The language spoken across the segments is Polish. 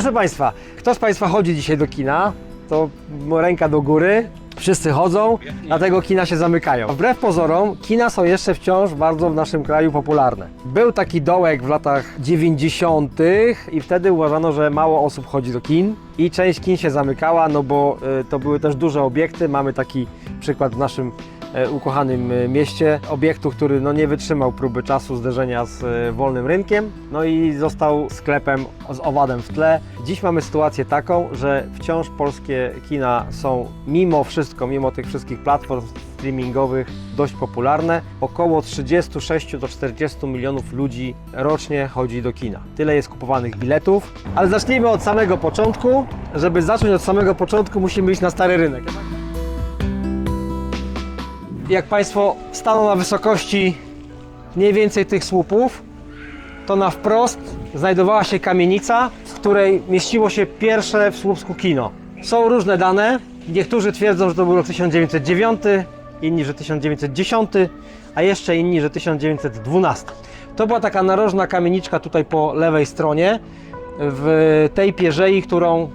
Proszę Państwa, kto z Państwa chodzi dzisiaj do kina, to ręka do góry. Wszyscy chodzą, dlatego kina się zamykają. Wbrew pozorom, kina są jeszcze wciąż bardzo w naszym kraju popularne. Był taki dołek w latach 90. i wtedy uważano, że mało osób chodzi do kin i część kin się zamykała, no bo y, to były też duże obiekty. Mamy taki przykład w naszym ukochanym e, mieście, obiektu, który no, nie wytrzymał próby czasu zderzenia z e, wolnym rynkiem, no i został sklepem z owadem w tle. Dziś mamy sytuację taką, że wciąż polskie kina są mimo wszystko, mimo tych wszystkich platform streamingowych dość popularne. Około 36 do 40 milionów ludzi rocznie chodzi do kina. Tyle jest kupowanych biletów, ale zacznijmy od samego początku. Żeby zacząć od samego początku musimy iść na stary rynek. Jak Państwo staną na wysokości mniej więcej tych słupów, to na wprost znajdowała się kamienica, w której mieściło się pierwsze w Słupsku kino. Są różne dane. Niektórzy twierdzą, że to był rok 1909, inni, że 1910, a jeszcze inni, że 1912. To była taka narożna kamieniczka tutaj po lewej stronie, w tej pierzei, którą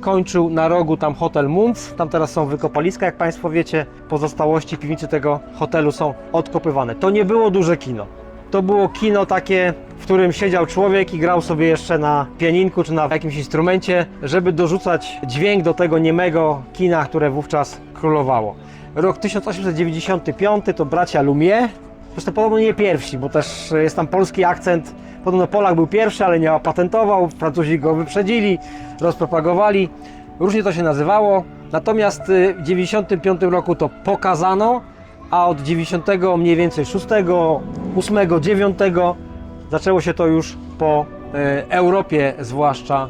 kończył na rogu tam hotel Munz. Tam teraz są wykopaliska, jak Państwo wiecie. Pozostałości piwnicy tego hotelu są odkopywane. To nie było duże kino. To było kino takie, w którym siedział człowiek i grał sobie jeszcze na pianinku czy na jakimś instrumencie, żeby dorzucać dźwięk do tego niemego kina, które wówczas królowało. Rok 1895 to bracia Lumière. Zresztą podobno nie pierwsi, bo też jest tam polski akcent. Podobno Polak był pierwszy, ale nie opatentował. Francuzi go wyprzedzili, rozpropagowali. Różnie to się nazywało. Natomiast y, w 95 roku to pokazano, a od 90 mniej więcej 6, 8, 9 zaczęło się to już po e, Europie zwłaszcza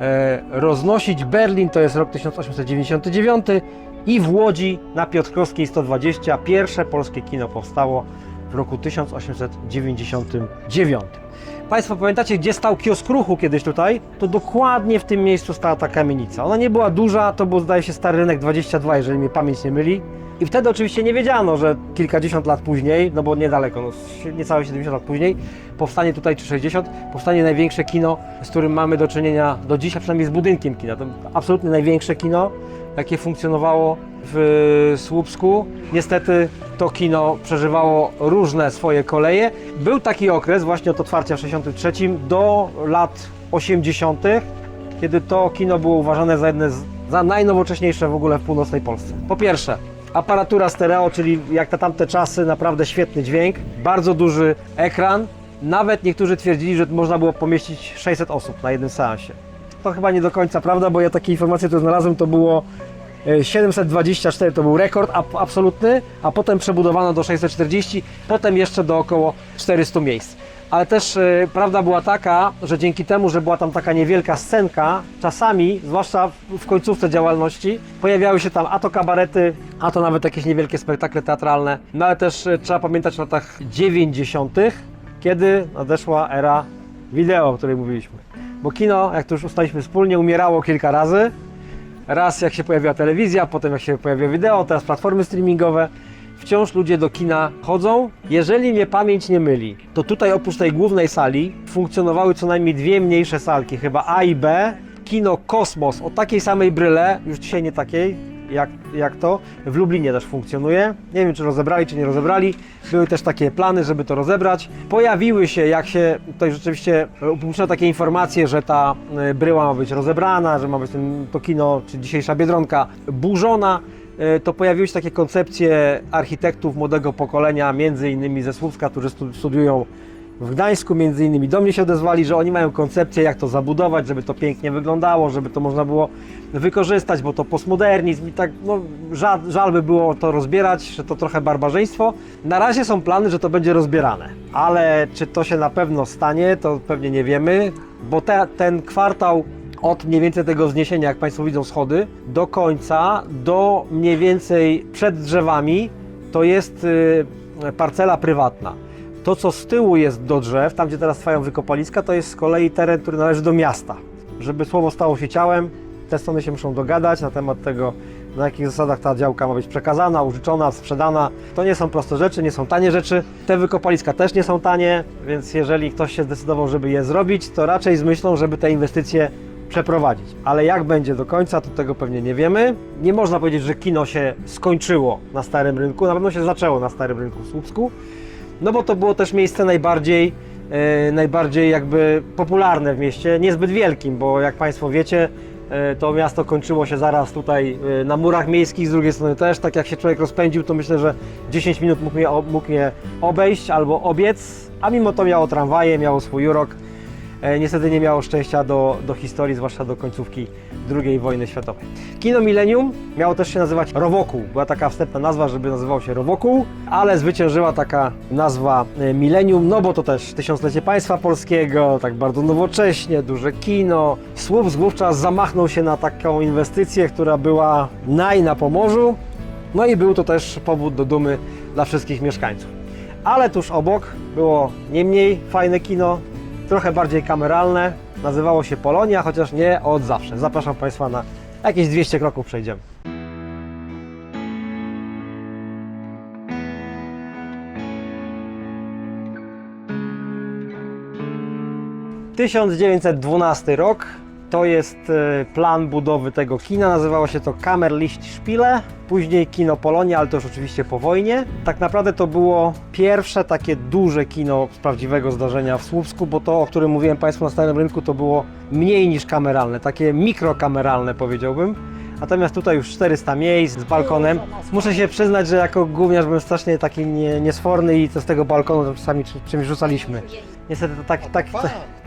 e, roznosić. Berlin to jest rok 1899 i w Łodzi na Piotrkowskiej 120 pierwsze polskie kino powstało w roku 1899. Państwo pamiętacie, gdzie stał kiosk ruchu kiedyś tutaj? To dokładnie w tym miejscu stała ta kamienica. Ona nie była duża, to był zdaje się Stary Rynek 22, jeżeli mnie pamięć nie myli. I wtedy oczywiście nie wiedziano, że kilkadziesiąt lat później, no bo niedaleko, no, niecałe 70 lat później, powstanie tutaj, czy 60, powstanie największe kino, z którym mamy do czynienia do dzisiaj, przynajmniej z budynkiem kina. To absolutnie największe kino, jakie funkcjonowało w Słupsku. Niestety to kino przeżywało różne swoje koleje. Był taki okres właśnie od otwarcia w 63 do lat 80., kiedy to kino było uważane za jedne z, za najnowocześniejsze w ogóle w północnej Polsce. Po pierwsze, aparatura stereo, czyli jak na tamte czasy naprawdę świetny dźwięk, bardzo duży ekran. Nawet niektórzy twierdzili, że można było pomieścić 600 osób na jednym seansie. To chyba nie do końca prawda, bo ja takie informacje tu znalazłem, to było e, 724 to był rekord ab- absolutny, a potem przebudowano do 640, potem jeszcze do około 400 miejsc. Ale też e, prawda była taka, że dzięki temu, że była tam taka niewielka scenka, czasami, zwłaszcza w- w końcówce działalności, pojawiały się tam a to kabarety, a to nawet jakieś niewielkie spektakle teatralne. No ale też e, trzeba pamiętać o latach 90., kiedy nadeszła era wideo, o której mówiliśmy. Bo kino, jak to już ustaliśmy wspólnie, umierało kilka razy. Raz jak się pojawiła telewizja, potem jak się pojawiło wideo, teraz platformy streamingowe. Wciąż ludzie do kina chodzą. Jeżeli mnie pamięć nie myli, to tutaj oprócz tej głównej sali funkcjonowały co najmniej dwie mniejsze salki, chyba A i B. Kino Kosmos o takiej samej bryle, już dzisiaj nie takiej, jak, jak to. W Lublinie też funkcjonuje. Nie wiem, czy rozebrali, czy nie rozebrali. Były też takie plany, żeby to rozebrać. Pojawiły się, jak się tutaj rzeczywiście upubliczniono takie informacje, że ta y, bryła ma być rozebrana, że ma być ten, to kino, czy dzisiejsza Biedronka, burzona. Y, To pojawiły się takie koncepcje architektów młodego pokolenia, między innymi ze Słupska, którzy stu- studiują w Gdańsku między innymi do mnie się odezwali, że oni mają koncepcję jak to zabudować, żeby to pięknie wyglądało, żeby to można było wykorzystać, bo to postmodernizm i tak no, żal, żal by było to rozbierać, że to trochę barbarzyństwo. Na razie są plany, że to będzie rozbierane, ale czy to się na pewno stanie, to pewnie nie wiemy, bo te, ten kwartał od mniej więcej tego wzniesienia, jak Państwo widzą schody, do końca, do mniej więcej przed drzewami, to jest y, parcela prywatna. To, co z tyłu jest do drzew, tam gdzie teraz trwają wykopaliska, to jest z kolei teren, który należy do miasta. Żeby słowo stało się ciałem, te strony się muszą dogadać na temat tego, na jakich zasadach ta działka ma być przekazana, użyczona, sprzedana. To nie są proste rzeczy, nie są tanie rzeczy. Te wykopaliska też nie są tanie, więc jeżeli ktoś się zdecydował, żeby je zrobić, to raczej z myślą, żeby te inwestycje przeprowadzić. Ale jak będzie do końca, to tego pewnie nie wiemy. Nie można powiedzieć, że kino się skończyło na Starym Rynku. Na pewno się zaczęło na Starym Rynku w Słupsku. No bo to było też miejsce najbardziej, e, najbardziej jakby popularne w mieście, niezbyt wielkim, bo jak Państwo wiecie, e, to miasto kończyło się zaraz tutaj e, na murach miejskich, z drugiej strony też, tak jak się człowiek rozpędził, to myślę, że 10 minut mógł mnie, mógł mnie obejść albo obiec, a mimo to miało tramwaje, miało swój urok. E, Niestety nie miało szczęścia do, do historii, zwłaszcza do końcówki II wojny światowej. Kino Millennium miało też się nazywać Rowokół. Była taka wstępna nazwa, żeby nazywał się Rowokół, ale zwyciężyła taka nazwa e, Millennium, no bo to też tysiąclecie państwa polskiego, tak bardzo nowocześnie, duże kino. Słupsk wówczas zamachnął się na taką inwestycję, która była naj na Pomorzu, no i był to też powód do dumy dla wszystkich mieszkańców. Ale tuż obok było nie mniej fajne kino, trochę bardziej kameralne. Nazywało się Polonia, chociaż nie od zawsze. Zapraszam Państwa na jakieś 200 kroków przejdziemy. ...1912 rok. To jest e, plan budowy tego kina. Nazywało się to Kammerlicht Spiele. Później kino Polonia, ale to już oczywiście po wojnie. Tak naprawdę to było pierwsze takie duże kino z prawdziwego zdarzenia w Słupsku, bo to, o którym mówiłem Państwu na Starym Rynku, to było mniej niż kameralne, takie mikrokameralne powiedziałbym. Natomiast tutaj już 400 miejsc z balkonem. Muszę się przyznać, że jako gówniarz byłem strasznie taki nie, niesforny i to z tego balkonu czasami czy- czymś rzucaliśmy. Niestety to tak, tak,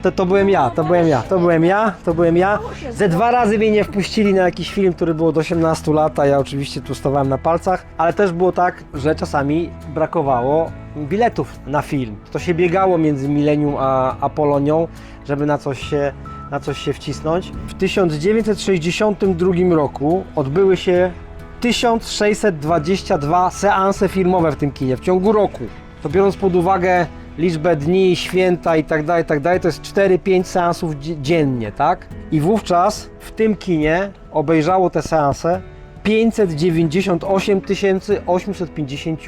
to, to byłem ja, to byłem ja, to byłem ja, to byłem ja. Ze dwa razy mnie nie wpuścili na jakiś film, który był od 18 lat, a ja oczywiście tu stawałem na palcach, ale też było tak, że czasami brakowało biletów na film. To się biegało między Millennium a, a Polonią, żeby na coś się na coś się wcisnąć. W 1962 roku odbyły się 1622 seanse filmowe w tym kinie w ciągu roku. To biorąc pod uwagę liczbę dni, święta i tak dalej, tak dalej, to jest 4-5 seansów dzie- dziennie, tak? I wówczas w tym kinie obejrzało te seanse 598 850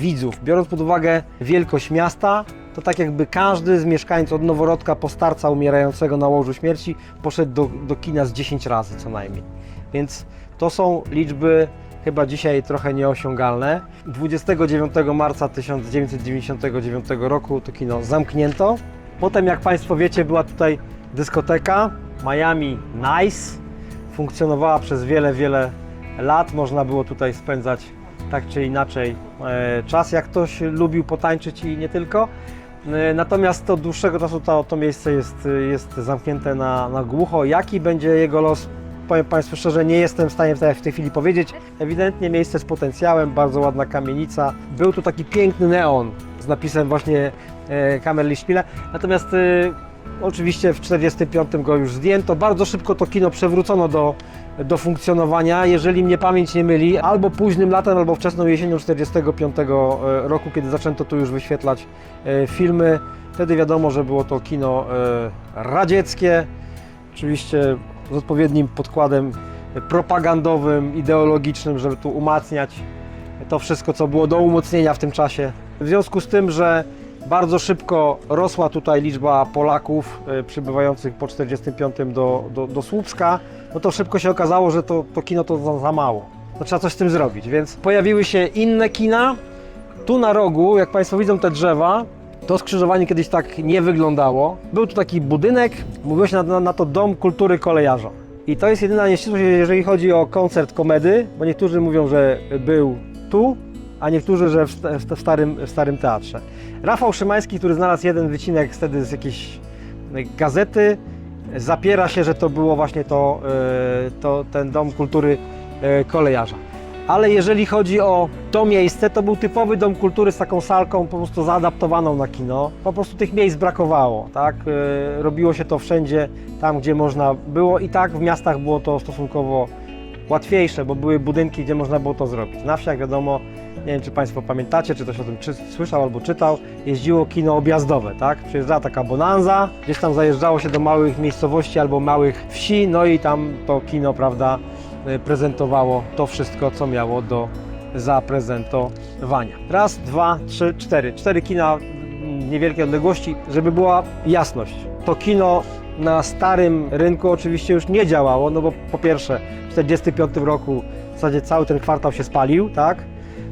widzów. Biorąc pod uwagę wielkość miasta, to tak jakby każdy z mieszkańców od noworodka po starca umierającego na łożu śmierci poszedł do, do kina z 10 razy co najmniej. Więc to są liczby chyba dzisiaj trochę nieosiągalne. 29 marca 1999 roku to kino zamknięto. Potem, jak Państwo wiecie, była tutaj dyskoteka Miami Nice. Funkcjonowała przez wiele, wiele lat. Można było tutaj spędzać tak czy inaczej e, czas, jak ktoś lubił potańczyć i nie tylko. E, Natomiast od dłuższego czasu to, to miejsce jest, jest zamknięte na, na głucho. Jaki będzie jego los? Powiem Państwu szczerze, nie jestem w stanie w tej- chwili powiedzieć. Ewidentnie miejsce z potencjałem, bardzo ładna kamienica. Był tu taki piękny neon z napisem właśnie e, Kammerlichtspiele. Natomiast e, oczywiście w 1945 go już zdjęto. Bardzo szybko to kino przewrócono do, do funkcjonowania. Jeżeli mnie pamięć nie myli, albo późnym latem, albo wczesną jesienią 1945 roku, kiedy zaczęto tu już wyświetlać e, filmy. Wtedy wiadomo, że było to kino e, radzieckie, oczywiście z odpowiednim podkładem propagandowym, ideologicznym, żeby tu umacniać to wszystko, co było do umocnienia w tym czasie. W związku z tym, że bardzo szybko rosła tutaj liczba Polaków e, przybywających po 1945 do, do, do Słupska, no to szybko się okazało, że to, to kino to za, za mało. To trzeba coś z tym zrobić, więc pojawiły się inne kina. Tu na rogu, jak Państwo widzą te drzewa, to skrzyżowanie kiedyś tak nie wyglądało. Był tu taki budynek, mówiło się na, na, na to Dom Kultury Kolejarza. I to jest jedyna nieścisłość, jeżeli chodzi o koncert komedy, bo niektórzy mówią, że był tu, a niektórzy, że w, sta- w, sta- w, starym, w Starym Teatrze. Rafał Szymański, który znalazł jeden wycinek wtedy z jakiejś e, gazety, zapiera się, że to było właśnie to, e, to ten Dom Kultury e, Kolejarza. Ale jeżeli chodzi o to miejsce, to był typowy dom kultury z taką salką po prostu zaadaptowaną na kino. Po prostu tych miejsc brakowało, tak? Robiło się to wszędzie, tam gdzie można było i tak w miastach było to stosunkowo łatwiejsze, bo były budynki, gdzie można było to zrobić. Na wsiach wiadomo, nie wiem czy Państwo pamiętacie, czy ktoś o tym czy, słyszał albo czytał, jeździło kino objazdowe, tak? Przyjeżdżała taka bonanza, gdzieś tam zajeżdżało się do małych miejscowości albo małych wsi, no i tam to kino, prawda, y, prezentowało to wszystko, co miało do zaprezentowania. Raz, dwa, trzy, cztery. Cztery kina w niewielkiej odległości, żeby była jasność. To kino na starym rynku oczywiście już nie działało, no bo po pierwsze w 1945 roku w zasadzie cały ten kwartał się spalił, tak?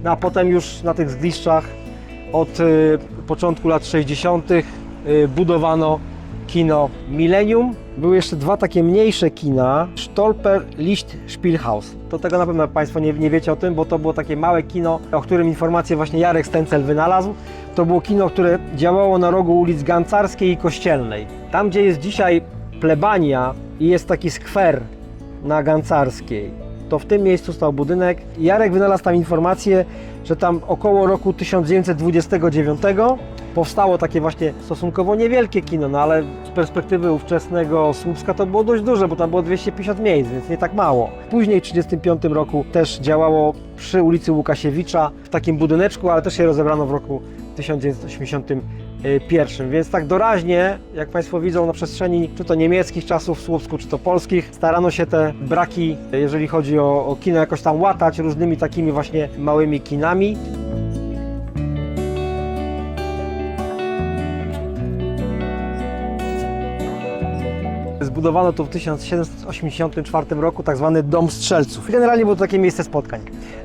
No a potem już na tych zgliszczach od y, początku lat 60. Y, budowano kino Millennium. Były jeszcze dwa takie mniejsze kina, Stolper Licht Spielhaus. To tego na pewno Państwo nie, nie wiecie o tym, bo to było takie małe kino, o którym informację właśnie Jarek Stencel wynalazł. To było kino, które działało na rogu ulic Gancarskiej i Kościelnej. Tam, gdzie jest dzisiaj plebania i jest taki skwer na Gancarskiej, to w tym miejscu stał budynek. Jarek wynalazł tam informację, że tam około roku 1929 powstało takie właśnie stosunkowo niewielkie kino, no ale z perspektywy ówczesnego Słupska to było dość duże, bo tam było 250 miejsc, więc nie tak mało. Później w 1935 roku też działało przy ulicy Łukasiewicza w takim budyneczku, ale też się rozebrano w roku 1981, więc tak doraźnie, jak Państwo widzą na przestrzeni czy to niemieckich czasów w Słupsku, czy to polskich, starano się te braki, jeżeli chodzi o, o kino, jakoś tam łatać różnymi takimi właśnie małymi kinami. Zbudowano tu w 1784 roku tak zwany Dom Strzelców. Generalnie było to takie miejsce spotkań.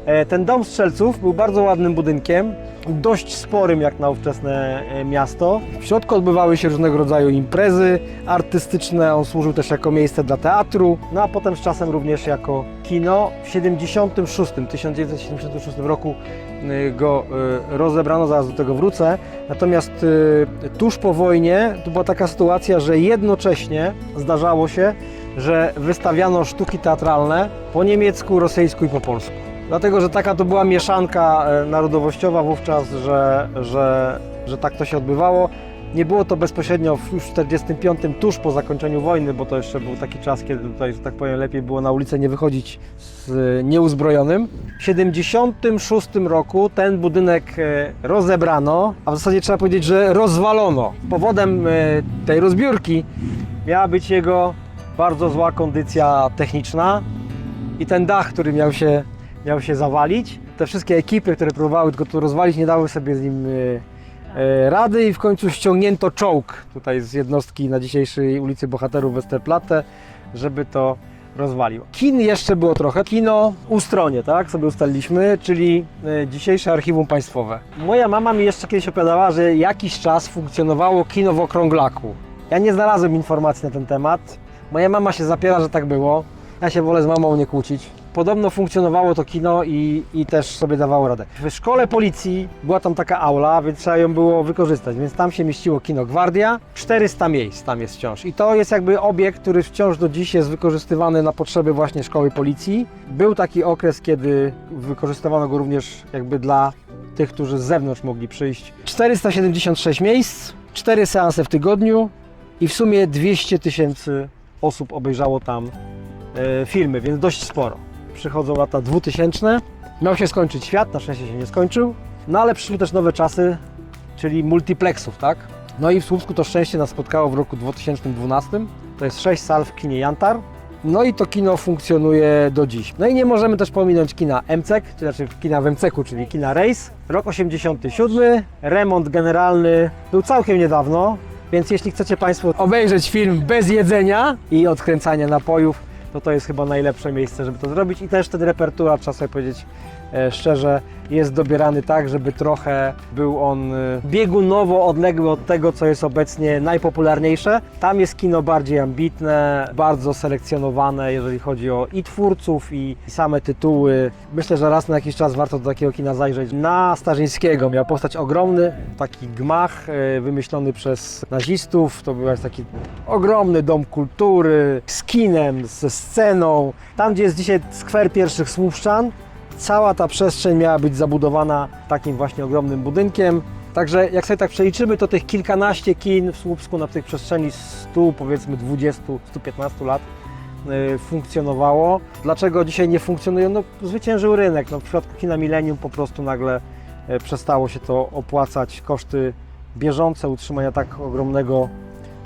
E, Ten Dom Strzelców był bardzo ładnym budynkiem, dość sporym jak na ówczesne e, miasto. W środku odbywały się różnego rodzaju imprezy artystyczne, on służył też jako miejsce dla teatru, no a potem z czasem również jako kino. W 76, 1976 roku go y, rozebrano, zaraz do tego wrócę. Natomiast y, tuż po wojnie to była taka sytuacja, że jednocześnie zdarzało się, że wystawiano sztuki teatralne po niemiecku, rosyjsku i po polsku. Dlatego, że taka to była mieszanka e, narodowościowa wówczas, że, że, że tak to się odbywało. Nie było to bezpośrednio w już w 45, tuż po zakończeniu wojny, bo to jeszcze był taki czas, kiedy tutaj, że tak powiem, lepiej było na ulicę nie wychodzić z e, nieuzbrojonym. W 76 roku ten budynek e, rozebrano, a w zasadzie trzeba powiedzieć, że rozwalono. Powodem e, tej rozbiórki miała być jego bardzo zła kondycja techniczna i ten dach, który miał się, miał się zawalić. Te wszystkie ekipy, które próbowały tylko to rozwalić, nie dały sobie z nim rady i w końcu ściągnięto czołg tutaj z jednostki na dzisiejszej ulicy Bohaterów Westerplatte, żeby to rozwalił. Kin jeszcze było trochę. Kino Ustronie, tak, sobie ustaliliśmy, czyli e, dzisiejsze archiwum państwowe. Moja mama mi jeszcze kiedyś opowiadała, że jakiś czas funkcjonowało kino w Okrąglaku. Ja nie znalazłem informacji na ten temat. Moja mama się zapiera, że tak było. Ja się wolę z mamą nie kłócić. Podobno funkcjonowało to kino i, i też sobie dawało radę. W szkole policji była tam taka aula, więc trzeba ją było wykorzystać, więc tam się mieściło kino Gwardia. 400 miejsc tam jest wciąż. I to jest jakby obiekt, który wciąż do dziś jest wykorzystywany na potrzeby właśnie szkoły policji. Był taki okres, kiedy wykorzystywano go również jakby dla tych, którzy z zewnątrz mogli przyjść. 476 miejsc, 4 seanse w tygodniu i w sumie 200 tysięcy osób obejrzało tam e, filmy, więc dość sporo. Przychodzą lata 2000, miał się skończyć świat, na szczęście się nie skończył, no ale przyszły też nowe czasy, czyli multiplexów, tak? No i w Słupsku to szczęście nas spotkało w roku 2012. To jest 6 sal w kinie Jantar. No i to kino funkcjonuje do dziś. No i nie możemy też pominąć kina MCEK, czy znaczy kina w MCEK-u, czyli kina Race. Rok 87, remont generalny był całkiem niedawno, więc jeśli chcecie Państwo obejrzeć film bez jedzenia i odkręcania napojów, to to jest chyba najlepsze miejsce, żeby to zrobić. I też ten repertuar, trzeba sobie powiedzieć szczerze, jest dobierany tak, żeby trochę był on e, biegunowo odległy od tego, co jest obecnie najpopularniejsze. Tam jest kino bardziej ambitne, bardzo selekcjonowane, jeżeli chodzi o i twórców, i, i same tytuły. Myślę, że raz na jakiś czas warto do takiego kina zajrzeć. Na Starzyńskiego miał powstać ogromny taki gmach e, wymyślony przez nazistów. To był taki ogromny dom kultury z kinem, ze sceną. Tam, gdzie jest dzisiaj skwer pierwszych Słupszczan, cała ta przestrzeń miała być zabudowana takim właśnie ogromnym budynkiem. Także jak sobie tak przeliczymy, to tych kilkanaście kin w Słupsku na tych przestrzeni 100, powiedzmy 20, 115 lat y, funkcjonowało. Dlaczego dzisiaj nie funkcjonuje? No zwyciężył rynek. No, w przypadku kina Millennium po prostu nagle y, przestało się to opłacać. Koszty bieżące utrzymania tak ogromnego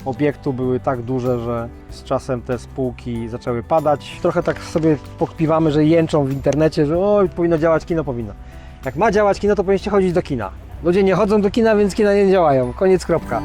obiektu były tak duże, że z czasem te spółki zaczęły padać. Trochę tak sobie pokpiwamy, że jęczą w internecie, że oj, powinno działać kino, powinno. Jak ma działać kino, to powinniście chodzić do kina. Ludzie nie chodzą do kina, więc kina nie działają. Koniec, kropka.